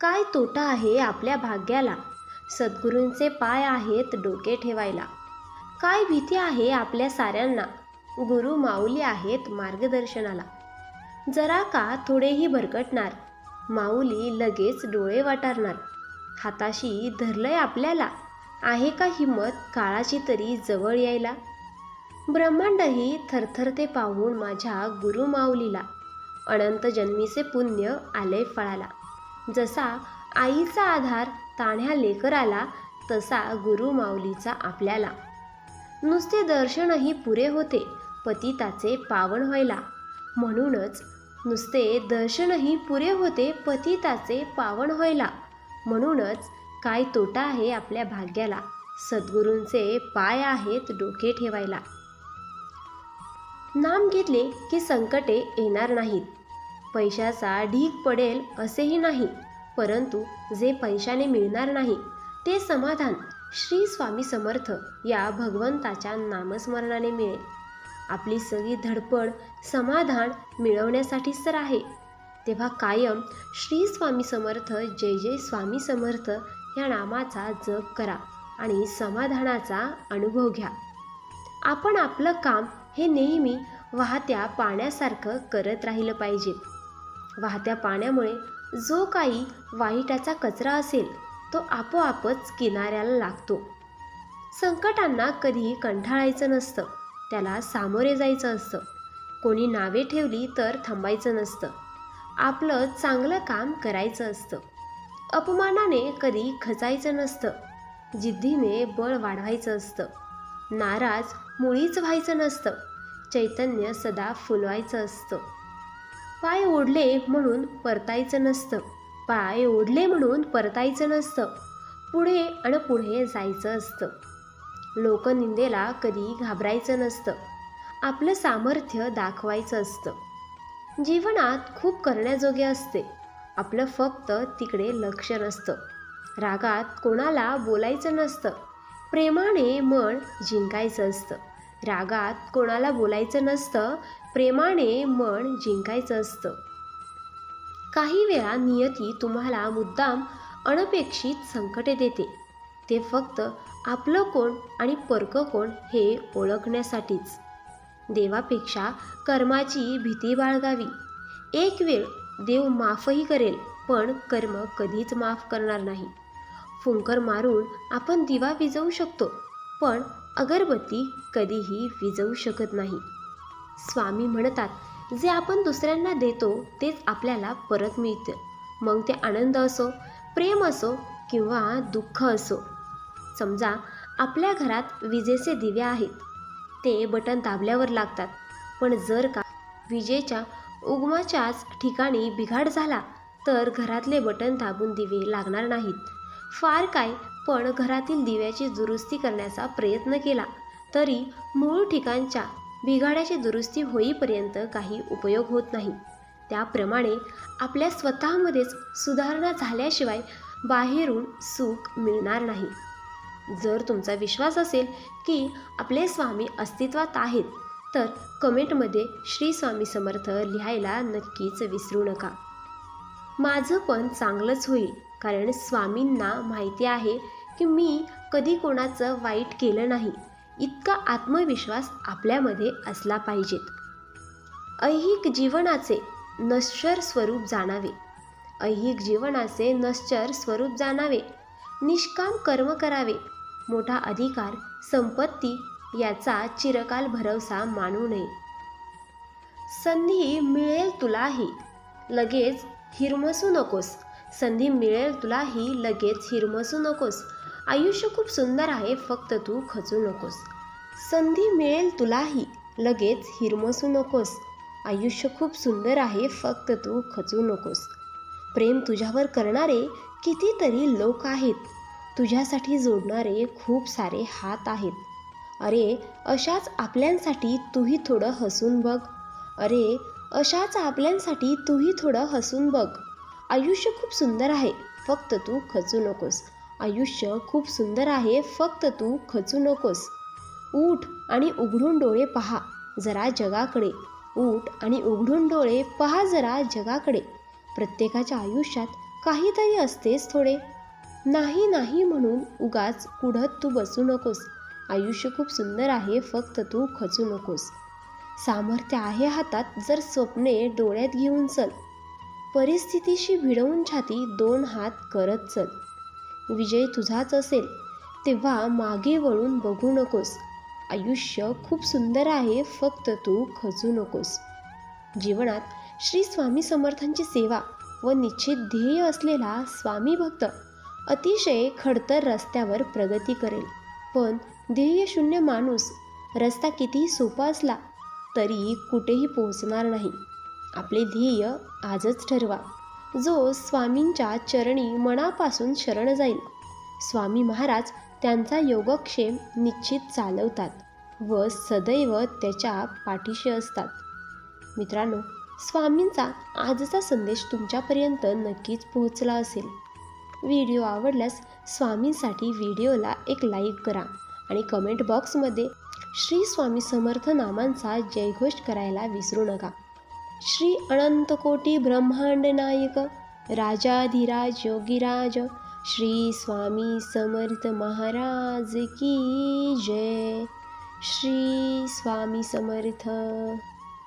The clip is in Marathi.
काय तोटा आहे आपल्या भाग्याला? सद्गुरूंचे पाय आहेत डोके ठेवायला. काय भीती आहे आपल्या साऱ्यांना? गुरु माऊली आहेत मार्गदर्शनाला. जरा का थोडेही भरकटणार? माऊली लगेच डोळे वाटारणार. हाताशी धरलंय आपल्याला? आहे का हिंमत काळाची तरी जवळ यायला? ब्रह्मांडही थरथरते पाहून माझ्या गुरु माऊलीला अनंत जन्मीचे पुण्य आले फळाला. जसा आईचा आधार ताण्या लेकराला तसा गुरु माऊलीचा आपल्याला. नुसते दर्शनही पुरे होते पतिताचे पावन व्हायला. म्हणूनच नुसते दर्शनही पुरे होते पतिताचे पावन व्हायला. म्हणूनच काय तोटा आहे आपल्या भाग्याला सद्गुरूंचे पाय आहेत डोके ठेवायला. नाम घेतले की संकटे येणार नाहीत. पैशाचा ढीग पडेल असेही नाही परंतु जे पैशाने मिळणार नाही ते समाधान श्री स्वामी समर्थ या भगवंताच्या नामस्मरणाने मिळेल. आपली सगळी धडपड समाधान मिळवण्यासाठीच तर आहे. तेव्हा कायम श्री स्वामी समर्थ जय जय स्वामी समर्थ या नामाचा जप करा आणि समाधानाचा अनुभव घ्या. आपण आपलं काम हे नेहमी वाहत्या पाण्यासारखं करत राहिलं पाहिजे. वाहत्या पाण्यामुळे जो काही वाईटाचा कचरा असेल तो आपोआपच किनाऱ्याला लागतो. संकटांना कधी कंठाळायचं नसतं. त्याला सामोरे जायचं असतं. कोणी नावे ठेवली तर थांबायचं नसतं. आपलं चांगलं काम करायचं असतं. अपमानाने कधी खचायचं नसतं. जिद्दीने बळ वाढवायचं असतं. नाराज मुळीच व्हायचं नसतं. चैतन्य सदा फुलवायचं असतं. पाय ओढले म्हणून परतायचं नसतं. पाय ओढले म्हणून परतायचं नसतं. पुढे आणि पुढे जायचं असतं. लोकनिंदेला कधी घाबरायचं नसतं. आपलं सामर्थ्य दाखवायचं असतं. जीवनात खूप करण्याजोगे असते. आपलं फक्त तिकडे लक्ष नसतं. रागात कोणाला बोलायचं नसतं. प्रेमाने मन जिंकायचं असतं. रागात कोणाला बोलायचं नसतं प्रेमाने मन जिंकायचं असतं. काही वेळा नियती तुम्हाला मुद्दाम अनपेक्षित संकटे देते. ते फक्त आपलं कोण आणि परकं कोण हे ओळखण्यासाठीच. देवापेक्षा कर्माची भीती बाळगावी. एक वेळ देव माफही करेल पण कर्म कधीच माफ करणार नाही. फुंकर मारून आपण दिवा विजवू शकतो पण अगरबत्ती कधीही विजवू शकत नाही. स्वामी म्हणतात जे आपण दुसऱ्यांना देतो तेच आपल्याला परत मिळतं. मग ते आनंद असो प्रेम असो किंवा दुःख असो. समजा आपल्या घरात विजेचे दिवे आहेत. ते बटन दाबल्यावर लागतात. पण जर का विजेच्या उगमाच्याच ठिकाणी बिघाड झाला तर घरातले बटन दाबून दिवे लागणार नाहीत. फार काय पण घरातील दिव्याची दुरुस्ती करण्याचा प्रयत्न केला तरी मूळ ठिकाणच्या बिघाड्याची दुरुस्ती होईपर्यंत काही उपयोग होत नाही. त्याप्रमाणे आपल्या स्वतःमध्येच सुधारणा झाल्याशिवाय बाहेरून सुख मिळणार नाही. जर तुमचा विश्वास असेल की आपले स्वामी अस्तित्वात आहेत तर कमेंटमध्ये श्री स्वामी समर्थ लिहायला नक्कीच विसरू नका. माझं पण चांगलंच होईल कारण स्वामींना माहिती आहे की मी कधी कोणाचं वाईट केलं नाही. इतका आत्मविश्वास आपल्यामध्ये असला पाहिजेत. ऐहिक जीवनाचे नश्वर स्वरूप जाणावे. ऐहिक जीवनाचे नश्चर स्वरूप जाणावे. निष्काम कर्म करावे. मोठा अधिकार संपत्ती याचा चिरकाल भरवसा मानू नये. संधी मिळेल तुलाही लगेच हिरमसू नकोस. संधी मिळेल तुलाही लगेच हिरमसू नकोस. आयुष्य खूप सुंदर आहे फक्त तू खचू नकोस. संधी मिळेल तुलाही लगेच हिरमसू नकोस. आयुष्य खूप सुंदर आहे फक्त तू खचू नकोस. प्रेम तुझ्यावर करणारे कितीतरी लोक आहेत. तुझ्यासाठी जोडणारे खूप सारे हात आहेत. अरे अशाच आपल्यांसाठी तूही थोडं हसून बघ. अरे अशाच आपल्यांसाठी तूही थोडं हसून बघ. आयुष्य खूप सुंदर आहे फक्त तू खचू नकोस. आयुष्य खूप सुंदर आहे फक्त तू खचू नकोस. उठ आणि उघडून डोळे पहा जरा जगाकडे. उठ आणि उघडून डोळे पहा जरा जगाकडे. प्रत्येकाच्या आयुष्यात काहीतरी असतेच थोडे. नाही नाही म्हणून उगाच कुढत तू बसू नकोस. आयुष्य खूप सुंदर आहे फक्त तू खचू नकोस. सामर्थ्य आहे हातात जर स्वप्ने डोळ्यात घेऊन चल. परिस्थितीशी भिडवून छाती दोन हात करत चल. विजय तुझाच असेल तेव्हा मागे वळून बघू नकोस. आयुष्य खूप सुंदर आहे फक्त तू खचू नकोस. जीवनात श्री स्वामी समर्थांची सेवा व निश्चित ध्येय असलेला स्वामी भक्त अतिशय खडतर रस्त्यावर प्रगती करेल. पण ध्येयशून्य माणूस रस्ता कितीही सोपा असला तरी कुठेही पोहोचणार नाही. आपले ध्येय आजच ठरवा. जो स्वामींच्या चरणी मनापासून शरण जाईल. स्वामी महाराज त्यांचा योगक्षेम निश्चित चालवतात व सदैव त्याच्या पाठीशी असतात. मित्रांनो स्वामींचा आजचा संदेश तुमच्यापर्यंत नक्कीच पोहोचला असेल. व्हिडिओ आवडल्यास स्वामींसाठी व्हिडिओला एक लाईक करा आणि कमेंट बॉक्समध्ये श्री स्वामी समर्थ नामांचा जयघोष करायला विसरू नका. श्री अनंतकोटी ब्रह्मांड नायक राजाधिराज योगीराज श्री स्वामी समर्थ महाराज की जय। श्री स्वामी समर्थ।